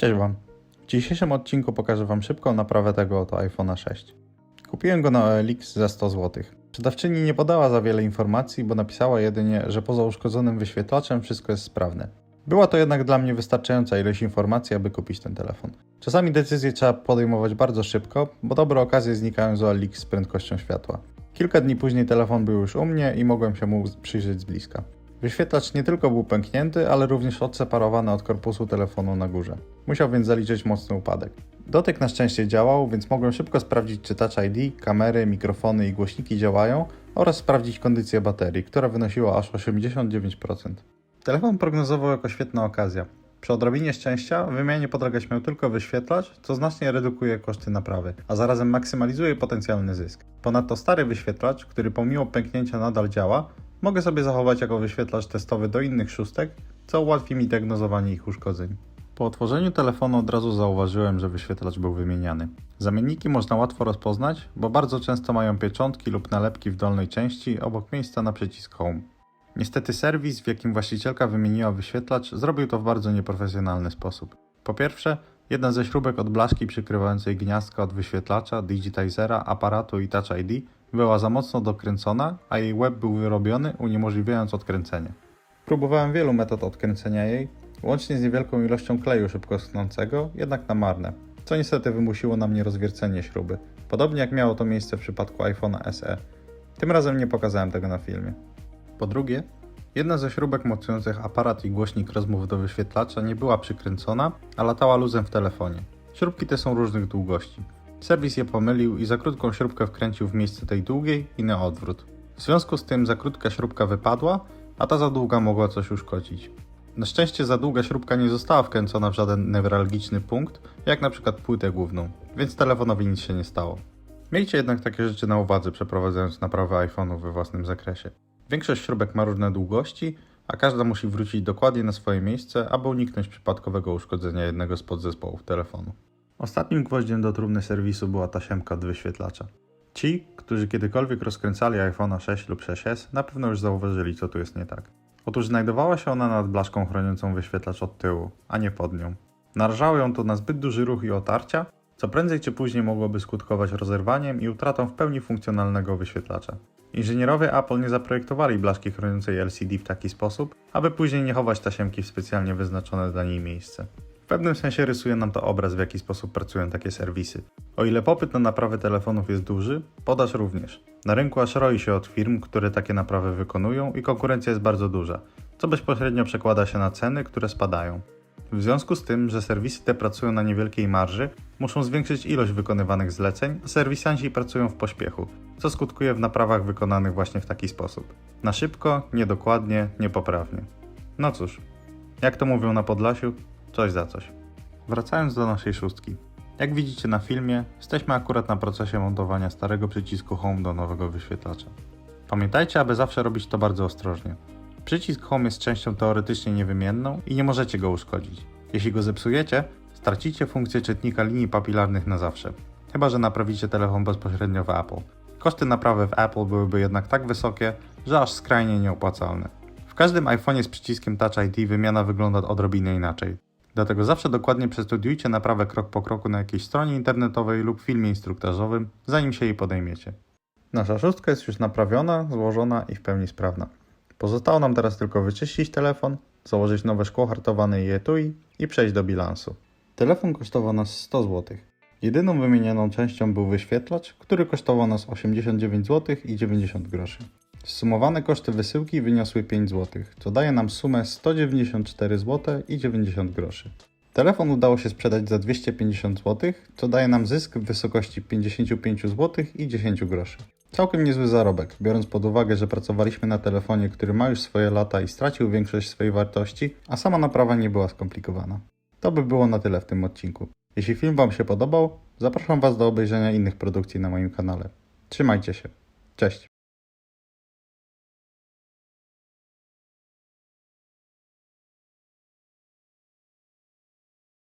Cześć Wam. W dzisiejszym odcinku pokażę Wam szybką naprawę tego oto iPhone'a 6. Kupiłem go na OLX za 100 zł. Sprzedawczyni nie podała za wiele informacji, bo napisała jedynie, że poza uszkodzonym wyświetlaczem wszystko jest sprawne. Była to jednak dla mnie wystarczająca ilość informacji, aby kupić ten telefon. Czasami decyzje trzeba podejmować bardzo szybko, bo dobre okazje znikają z OLX z prędkością światła. Kilka dni później telefon był już u mnie i mogłem się mu przyjrzeć z bliska. Wyświetlacz nie tylko był pęknięty, ale również odseparowany od korpusu telefonu na górze. Musiał więc zaliczyć mocny upadek. Dotyk na szczęście działał, więc mogłem szybko sprawdzić czy Touch ID, kamery, mikrofony i głośniki działają oraz sprawdzić kondycję baterii, która wynosiła aż 89%. Telefon prognozował jako świetna okazja. Przy odrobinie szczęścia wymianie podlegać miał tylko wyświetlacz, co znacznie redukuje koszty naprawy, a zarazem maksymalizuje potencjalny zysk. Ponadto stary wyświetlacz, który pomimo pęknięcia nadal działa, mogę sobie zachować jako wyświetlacz testowy do innych szóstek, co ułatwi mi diagnozowanie ich uszkodzeń. Po otworzeniu telefonu od razu zauważyłem, że wyświetlacz był wymieniany. Zamienniki można łatwo rozpoznać, bo bardzo często mają pieczątki lub nalepki w dolnej części obok miejsca na przycisk Home. Niestety serwis, w jakim właścicielka wymieniła wyświetlacz, zrobił to w bardzo nieprofesjonalny sposób. Po pierwsze, jedna ze śrubek od blaszki przykrywającej gniazdka od wyświetlacza, digitizera, aparatu i Touch ID była za mocno dokręcona, a jej łeb był wyrobiony, uniemożliwiając odkręcenie. Próbowałem wielu metod odkręcenia jej, łącznie z niewielką ilością kleju szybko schnącego, jednak na marne, co niestety wymusiło na mnie rozwiercenie śruby, podobnie jak miało to miejsce w przypadku iPhone'a SE. Tym razem nie pokazałem tego na filmie. Po drugie, jedna ze śrubek mocujących aparat i głośnik rozmów do wyświetlacza nie była przykręcona, a latała luzem w telefonie. Śrubki te są różnych długości. Serwis je pomylił i za krótką śrubkę wkręcił w miejsce tej długiej i na odwrót. W związku z tym za krótka śrubka wypadła, a ta za długa mogła coś uszkodzić. Na szczęście za długa śrubka nie została wkręcona w żaden newralgiczny punkt, jak na przykład płytę główną, więc telefonowi nic się nie stało. Miejcie jednak takie rzeczy na uwadze przeprowadzając naprawę iPhone'u we własnym zakresie. Większość śrubek ma różne długości, a każda musi wrócić dokładnie na swoje miejsce, aby uniknąć przypadkowego uszkodzenia jednego z podzespołów telefonu. Ostatnim gwoździem do trumny serwisu była tasiemka od wyświetlacza. Ci, którzy kiedykolwiek rozkręcali iPhone'a 6 lub 6s, na pewno już zauważyli, co tu jest nie tak. Otóż znajdowała się ona nad blaszką chroniącą wyświetlacz od tyłu, a nie pod nią. Narażało ją to na zbyt duży ruch i otarcia, co prędzej czy później mogłoby skutkować rozerwaniem i utratą w pełni funkcjonalnego wyświetlacza. Inżynierowie Apple nie zaprojektowali blaszki chroniącej LCD w taki sposób, aby później nie chować tasiemki w specjalnie wyznaczone dla niej miejsce. Pewnym sensie rysuje nam to obraz, w jaki sposób pracują takie serwisy. O ile popyt na naprawy telefonów jest duży, podaż również. Na rynku aż roi się od firm, które takie naprawy wykonują i konkurencja jest bardzo duża, co bezpośrednio przekłada się na ceny, które spadają. W związku z tym, że serwisy te pracują na niewielkiej marży, muszą zwiększyć ilość wykonywanych zleceń, a serwisanci pracują w pośpiechu, co skutkuje w naprawach wykonanych właśnie w taki sposób. Na szybko, niedokładnie, niepoprawnie. No cóż, jak to mówią na Podlasiu, coś za coś. Wracając do naszej szóstki. Jak widzicie na filmie, jesteśmy akurat na procesie montowania starego przycisku Home do nowego wyświetlacza. Pamiętajcie, aby zawsze robić to bardzo ostrożnie. Przycisk Home jest częścią teoretycznie niewymienną i nie możecie go uszkodzić. Jeśli go zepsujecie, stracicie funkcję czytnika linii papilarnych na zawsze. Chyba, że naprawicie telefon bezpośrednio w Apple. Koszty naprawy w Apple byłyby jednak tak wysokie, że aż skrajnie nieopłacalne. W każdym iPhone'ie z przyciskiem Touch ID wymiana wygląda odrobinę inaczej. Dlatego zawsze dokładnie przestudiujcie naprawę krok po kroku na jakiejś stronie internetowej lub filmie instruktażowym, zanim się jej podejmiecie. Nasza szóstka jest już naprawiona, złożona i w pełni sprawna. Pozostało nam teraz tylko wyczyścić telefon, założyć nowe szkło hartowane i etui i przejść do bilansu. Telefon kosztował nas 100 zł. Jedyną wymienioną częścią był wyświetlacz, który kosztował nas 89 zł i 90 groszy. Zsumowane koszty wysyłki wyniosły 5 zł, co daje nam sumę 194 zł i 90 groszy. Telefon udało się sprzedać za 250 zł, co daje nam zysk w wysokości 55 zł i 10 groszy. Całkiem niezły zarobek, biorąc pod uwagę, że pracowaliśmy na telefonie, który ma już swoje lata i stracił większość swojej wartości, a sama naprawa nie była skomplikowana. To by było na tyle w tym odcinku. Jeśli film Wam się podobał, zapraszam Was do obejrzenia innych produkcji na moim kanale. Trzymajcie się. Cześć!